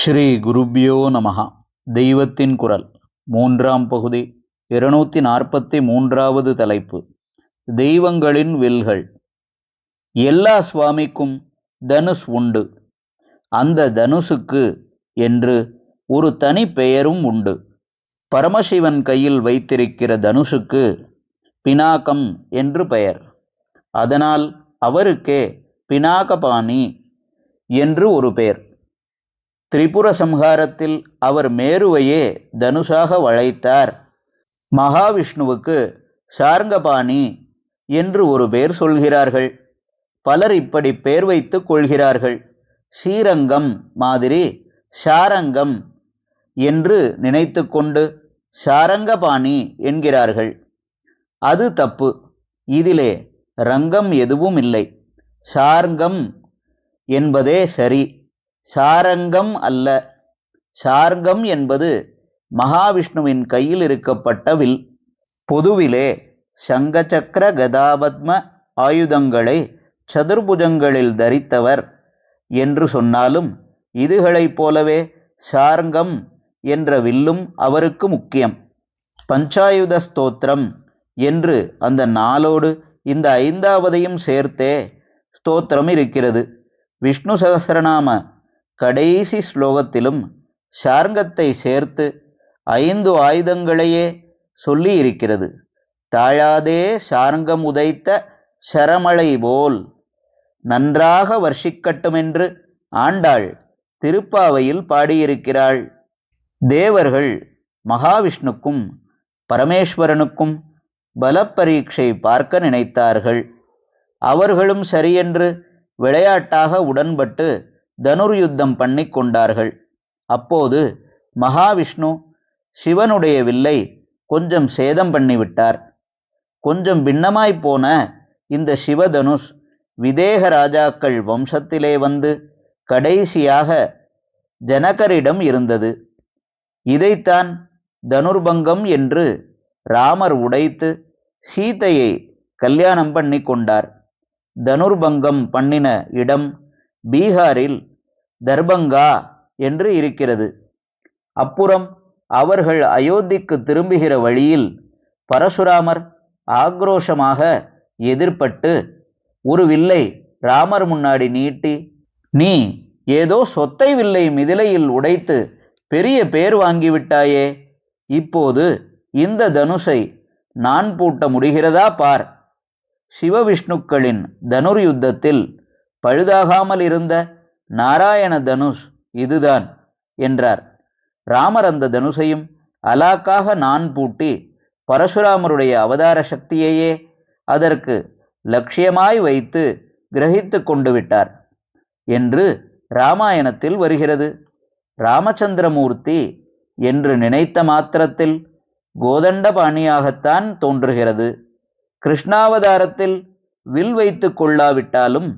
ஸ்ரீ குருபியோ நமஹா. தெய்வத்தின் குரல். மூன்றாம் பகுதி. இருநூத்தி நாற்பத்தி மூன்றாவது தலைப்பு. தெய்வங்களின் வில்கள். எல்லா சுவாமிக்கும் தனுஷ் உண்டு. அந்த தனுஷுக்கு என்று ஒரு தனி பெயரும் உண்டு. பரமசிவன் கையில் வைத்திருக்கிற தனுஷுக்கு பினாக்கம் என்று பெயர். அதனால் அவருக்கே பினாகபாணி என்று ஒரு பெயர். திரிபுர சம்ஹாரத்தில் அவர் மேருவையே தனுஷாக வளைத்தார். மகாவிஷ்ணுவுக்கு சார்ங்கபாணி என்று ஒரு பேர் சொல்கிறார்கள். பலர் இப்படி பேர் வைத்துக் கொள்கிறார்கள். ஸ்ரீரங்கம் மாதிரி ஷாரங்கம் என்று நினைத்து கொண்டு ஷாரங்கபாணி என்கிறார்கள். அது தப்பு. இதிலே ரங்கம் எதுவும் இல்லை. சார்கம் என்பதே சரி. சாரங்கம் அல்ல. சார்கம் என்பது மகாவிஷ்ணுவின் கையில் இருக்கப்பட்ட வில் பொதுவிலே சங்கச்சக்கர கதாபத்ம ஆயுதங்களை சதுர்புஜங்களில் தரித்தவர் என்று சொன்னாலும் இதுகளைப் போலவே சார்ங்கம் என்ற வில்லும் அவருக்கு முக்கியம். பஞ்சாயுத ஸ்தோத்திரம் என்று அந்த நாளோடு இந்த ஐந்தாவதையும் சேர்த்தே ஸ்தோத்திரம் இருக்கிறது. விஷ்ணு சகசிரநாம கடைசி ஸ்லோகத்திலும் சார்ங்கத்தை சேர்த்து ஐந்து ஆயுதங்களையே சொல்லி இருக்கிறது தாழாதே சார்ங்கம் உதைத்த சரமழை போல் நன்றாக வர்ஷிக்கட்டுமென்று ஆண்டாள் திருப்பாவையில் பாடியிருக்கிறாள். தேவர்கள் மகாவிஷ்ணுக்கும் பரமேஸ்வரனுக்கும் பலப்பரீட்சை பார்க்க நினைத்தார்கள். அவர்களும் சரியென்று விளையாட்டாக உடன்பட்டு தனுர்யுத்தம் பண்ணி கொண்டார்கள். அப்போது மகாவிஷ்ணு சிவனுடைய வில்லை கொஞ்சம் சேதம் பண்ணிவிட்டார் கொஞ்சம் பின்னமாய் போன இந்த சிவதனுஷ் விதேக ராஜாக்கள் வம்சத்திலே வந்து கடைசியாக ஜனகரிடம் இருந்தது. இதைத்தான் தனுர்பங்கம் என்று ராமர் உடைத்து சீதையை கல்யாணம் பண்ணி கொண்டார். தனுர்பங்கம் பண்ணின இடம் பீகாரில் தர்பங்கா என்று இருக்கிறது. அப்புறம் அவர்கள் அயோத்திக்கு திரும்புகிற வழியில் பரசுராமர் ஆக்ரோஷமாக எதிர்பட்டு ஒரு வில்லை ராமர் முன்னாடி நீட்டி நீ ஏதோ சொத்தை வில்லை மிதிலையில் உடைத்து பெரிய பேர் வாங்கிவிட்டாயே? இப்போது இந்த தனுஷை நான் பூட்ட முடிகிறதா பார். சிவவிஷ்ணுக்களின் தனுர் யுத்தத்தில் பழுதாகாமல் இருந்த நாராயண தனுஷ் இதுதான் என்றார். ராமர் அந்த தனுஷையும் அலாக்காக நான் பூட்டி பரசுராமருடைய அவதார சக்தியையே அதற்கு லட்சியமாய் வைத்து கிரகித்து கொண்டு விட்டார் என்று ராமாயணத்தில் வருகிறது. ராமச்சந்திரமூர்த்தி என்று நினைத்த மாத்திரத்தில் கோதண்டபாணியாகத்தான் தோன்றுகிறது. கிருஷ்ணாவதாரத்தில் வில் வைத்து கொள்ளாவிட்டாலும்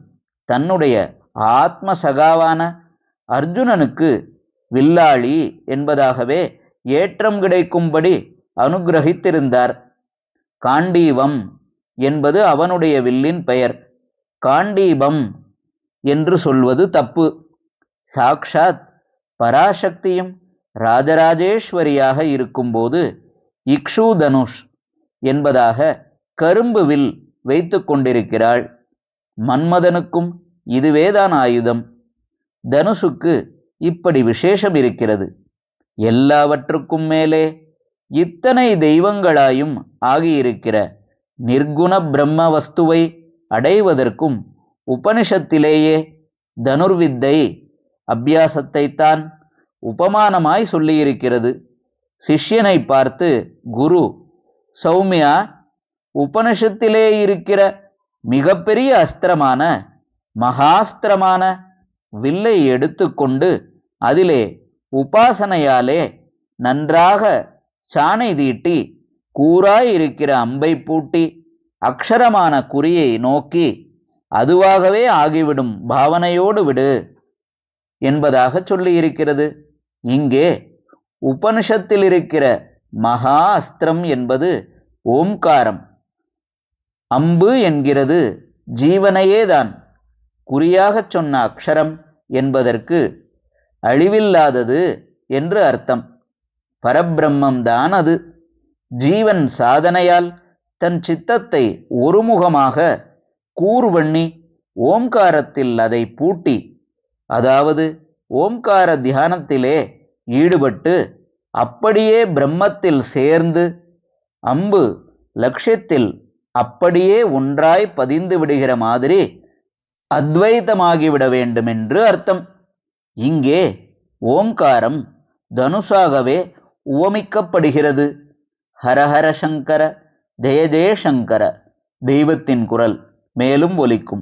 தன்னுடைய ஆத்ம சகாவான அர்ஜுனனுக்கு வில்லாளி என்பதாகவே ஏற்றம் கிடைக்கும்படி அனுகிரகித்திருந்தார். காண்டீவம் என்பது அவனுடைய வில்லின் பெயர். காண்டீபம் என்று சொல்வது தப்பு. சாக்ஷாத் பராசக்தியும் ராஜராஜேஸ்வரியாக இருக்கும்போது இக்ஷு தனுஷ் என்பதாக கரும்பு வில் வைத்து கொண்டிருக்கிறாள். மன்மதனுக்கும் இதுவேதான் ஆயுதம். தனுஷுக்கு இப்படி விசேஷம் இருக்கிறது. எல்லாவற்றுக்கும் மேலே இத்தனை தெய்வங்களாயும் ஆகியிருக்கிற நிர்குண பிரம்ம வஸ்துவை அடைவதற்கும் உபனிஷத்திலேயே தனுர்வித்தை அபியாசத்தைத்தான் உபமானமாய் சொல்லியிருக்கிறது. சிஷ்யனை பார்த்து குரு சௌமியா உபனிஷத்திலே இருக்கிற மிகப்பெரிய அஸ்திரமான மகாஸ்திரமான வில்லை எடுத்துக்கொண்டு அதிலே உபாசனையாலே நன்றாக சாணை தீட்டி கூறாய் இருக்கிற அம்பை பூட்டி அக்ஷரமான குறியை நோக்கி அதுவாகவே ஆகிவிடும் பாவனையோடு விடு என்பதாக சொல்லியிருக்கிறது. இங்கே உபனிஷத்தில் இருக்கிற மகா அஸ்திரம் என்பது ஓம்காரம். அம்பு என்கிறது ஜீவனையேதான். குறியாகச் சொன்ன அக்ஷரம் என்பதற்கு அழிவில்லாதது என்று அர்த்தம். பரபிரம்மம்தான் அது ஜீவன் சாதனையால் தன் சித்தத்தை ஒருமுகமாக கூர்வண்ணி ஓம்காரத்தில் அதை பூட்டி அதாவது ஓம்கார தியானத்திலே ஈடுபட்டு அப்படியே பிரம்மத்தில் சேர்ந்து அம்பு லட்சியத்தில் அப்படியே ஒன்றாய் பதிந்து விடுகிற மாதிரி அத்வைத்தமாகிவிட வேண்டுமென்று அர்த்தம். இங்கே ஓம்காரம் தனுஷாகவே உவமிக்கப்படுகிறது. ஹரஹர சங்கர ஜெய ஜெயசங்கர தெய்வத்தின் குரல் மேலும் ஒலிக்கும்.